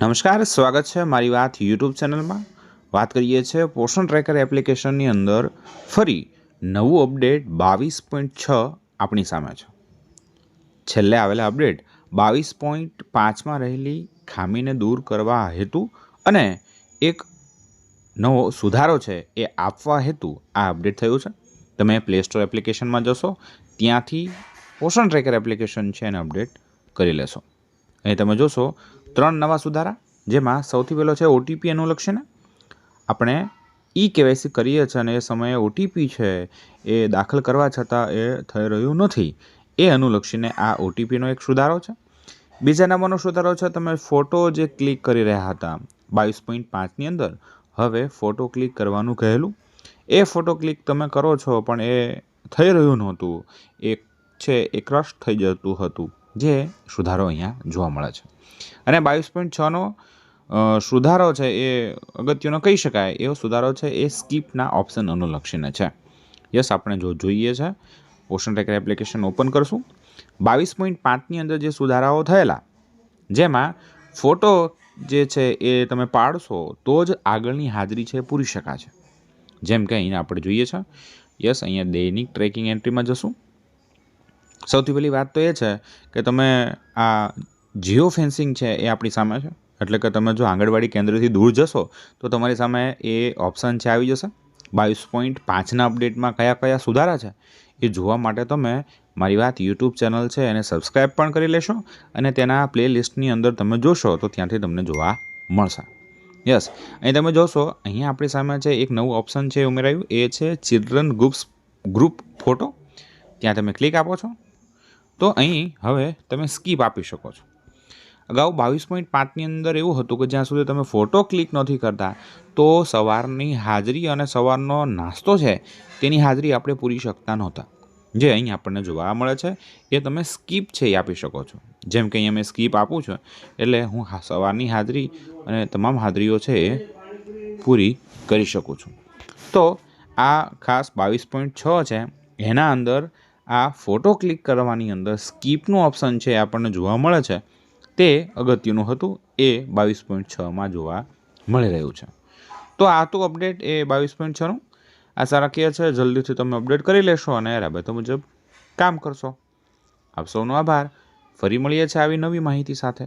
નમસ્કાર, સ્વાગત છે મારી વાત યુટ્યુબ ચેનલમાં. વાત કરીએ છીએ પોષણ ટ્રેકર એપ્લિકેશનની અંદર ફરી નવું અપડેટ બાવીસ પોઈન્ટ છ આપણી સામે છે. છેલ્લે આવેલા અપડેટ બાવીસ પોઈન્ટ પાંચમાં રહેલી ખામીને દૂર કરવા હેતુ અને એક નવો સુધારો છે એ આપવા હેતુ આ અપડેટ થયું છે. તમે પ્લે સ્ટોર એપ્લિકેશનમાં જશો, ત્યાંથી પોષણ ટ્રેકર એપ્લિકેશન છે એને અપડેટ કરી લેશો. અહીં તમે જોશો ત્રણ નવા સુધારા, જેમાં સૌથી પહેલો છે ઓટીપી અનુલક્ષીને. આપણે ઈ કેવાયસી કરીએ છીએ અને એ સમયે ઓટીપી છે એ દાખલ કરવા છતાં એ થઈ રહ્યું નથી. એ અનુલક્ષીને આ ઓટીપીનો એક સુધારો છે. બીજા નંબરનો સુધારો છે, તમે ફોટો જે ક્લિક કરી રહ્યા હતા બાવીસ પોઈન્ટ પાંચની અંદર, હવે ફોટો ક્લિક કરવાનું કહેલું. એ ફોટો ક્લિક તમે કરો છો, પણ એ થઈ રહ્યું નહોતું. એ છે એ ક્રશ થઈ જતું હતું. જે સુધારો અહીંયા જોવા મળે છે. અને બાવીસ પોઈન્ટ છનો સુધારો છે એ અગત્યનો કહી શકાય. એવો સુધારો છે એ સ્કીપના ઓપ્શન અનુલક્ષીને છે. યસ, આપણે જો જોઈએ છે, ઓશન ટ્રેકર એપ્લિકેશન ઓપન કરશું. બાવીસ પોઈન્ટ પાંચની અંદર જે સુધારાઓ થયેલા, જેમાં ફોટો જે છે એ તમે પાડશો તો જ આગળની હાજરી છે પૂરી શકાશે. જેમ કે અહીંયા આપણે જોઈએ છે, યસ, અહીંયા દૈનિક ટ્રેકિંગ એન્ટ્રીમાં જશું. સૌથી પહેલી વાત તો એ છે કે તમે આ જીઓ ફેન્સિંગ છે એ આપણી સામે છે. એટલે કે તમે જો આંગણવાડી કેન્દ્રથી દૂર જશો, તો તમારી સામે એ ઓપ્શન છે, આવી જશે. બાવીસ પોઈન્ટ પાંચના અપડેટમાં કયા કયા સુધારા છે, એ જોવા માટે તમે મારી વાત યુટ્યુબ ચેનલ છે એને સબસ્ક્રાઈબ પણ કરી લેશો અને તેના પ્લે લિસ્ટની અંદર તમે જોશો, તો ત્યાંથી તમને જોવા મળશે. યસ, અહીં તમે જોશો, અહીંયા આપણી સામે છે એક નવું ઓપ્શન છે ઉમેરાયું, એ છે ચિલ્ડ્રન ગ્રુપ્સ, ગ્રુપ ફોટો. ત્યાં તમે ક્લિક આપો છો તો અહીં હવે તમે સ્કીપ આપી શકો છો. અગાઉ બાવીસ પોઈન્ટ પાંચની અંદર એવું હતું કે જ્યાં સુધી તમે ફોટો ક્લિક નથી કરતા, તો સવારની હાજરી અને સવારનો નાસ્તો છે, તેની હાજરી આપણે પૂરી શકતા નહોતા. જે અહીં આપણને જોવા મળે છે, એ તમે સ્કીપ છે એ આપી શકો છો. જેમ કે અહીંયા મેં સ્કીપ આપું છું, એટલે હું સવારની હાજરી અને તમામ હાજરીઓ છે એ પૂરી કરી શકું છું. તો આ ખાસ બાવીસ પોઈન્ટ છ છે, એના અંદર આ ફોટો ક્લિક કરવાની અંદર સ્કીપનું ઓપ્શન છે આપણને જોવા મળે છે. તે અગત્યનું હતું. એ બાવીસ પોઈન્ટ છમાં જોવા મળી રહ્યું છે. તો આ હતું અપડેટ એ બાવીસ પોઈન્ટ છનું. આશા રાખીએ છે. જલ્દીથી તમે અપડેટ કરી લેશો અને રાબેતા મુજબ કામ કરશો. આપ સૌનો આભાર. ફરી મળીએ છીએ આવી નવી માહિતી સાથે.